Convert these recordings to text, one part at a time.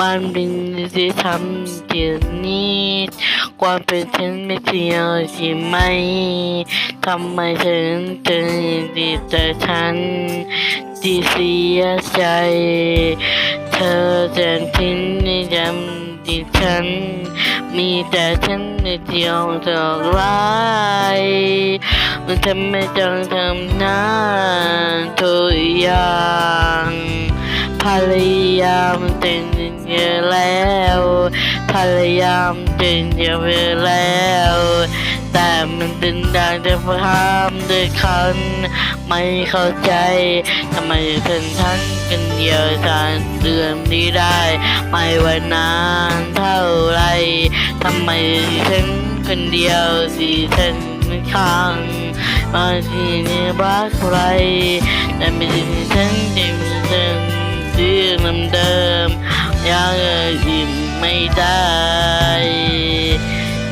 มันเป็นที่ทำเดี๋ยวนี้ความเป็นฉันไม่เที่ยวใช่ไหมทำไมฉันถึงดีแต่ฉันที่เสียใจ เธอจะทิ้งในจำที่ฉัน มีแต่ฉันในเดียวเท่าไรมันทำไม่ต้องทำนานทุกอย่าง พยายามเต็มเยอะแล้วพยายามเต็มเยอะแล้ว แต่มันเป็นได้แต่พามด้วยคัน ไม่เข้าใจทำไมฉันทั้งกันเดียวทานเดือนนี้ได้ ไม่ว่านานเท่าไรทำไมฉันคนเดียวที่ฉันไม่ค้างมาที่นี่รักใครแต่ไม่ใช่ฉันที่ฉันเชื่องเดิมๆยังอิ่มไม่ได้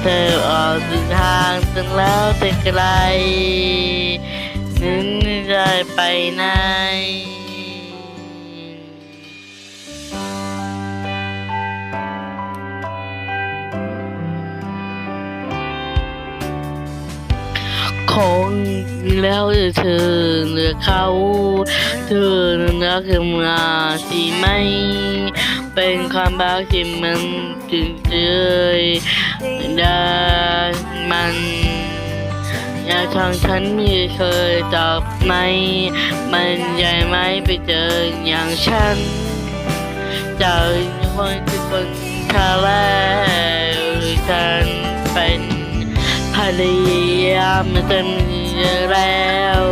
เธอออกเดินทางตั้งแล้วแต่ไกลนึกไม่ได้ไปไหน ของแล้วเธอเหลือเขา เธอนักมาที่ไม่เป็นความรักที่มันถึงเจยได้มันอยากทางฉันไม่เคยตอบไหม มันใหญ่ไหมไปเจออย่างฉันจากคนที่คนทาแล้วฉันเป็นภรรยา มเต็มแล้ว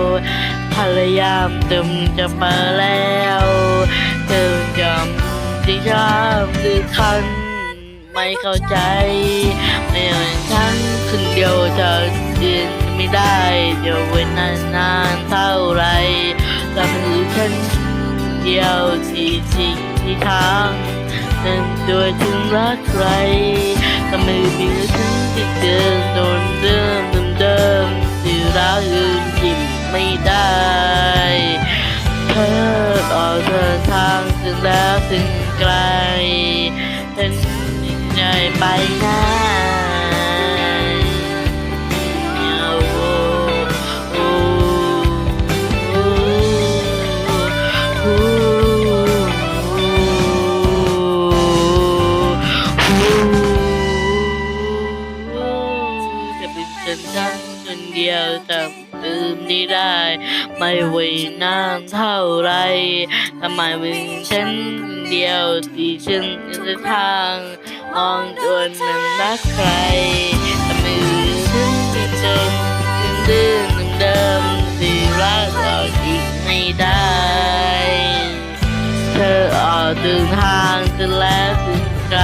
ภรรยามเต็มจะมาแล้วเธอจำที่ชอบหรือคันไม่เข้าใจ ไม่เหมือนฉันคนเดียวเธอเดินไม่ได้เดี๋ยวเว้นนานนานเท่าไรแต่มือฉันเดียวที่สิ่งที่ทางนั้นตัวถึงรักใครแต่มือมีฉันที่เดินโดนเดิมเดิมเดิม กินไม่ได้เธอออกเดินทางถึงแล้วถึงไกลฉันเหนื่อยไปนะ ดียวจำลืมไม่ได้ ไม่ไหวนานเท่าไรทำไมเป็นฉันเดียวที่ฉันจะทางมองตัวนั้นรักใครแต่ไม่รู้ฉันจะเดินเดินเดิมที่รักเราอีกไม่ได้ เธอออกเดินทางจะแล้วถึงไกล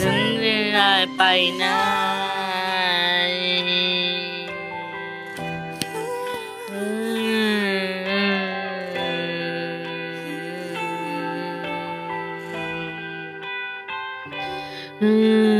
ฉันไม่ได้ไปนอื ม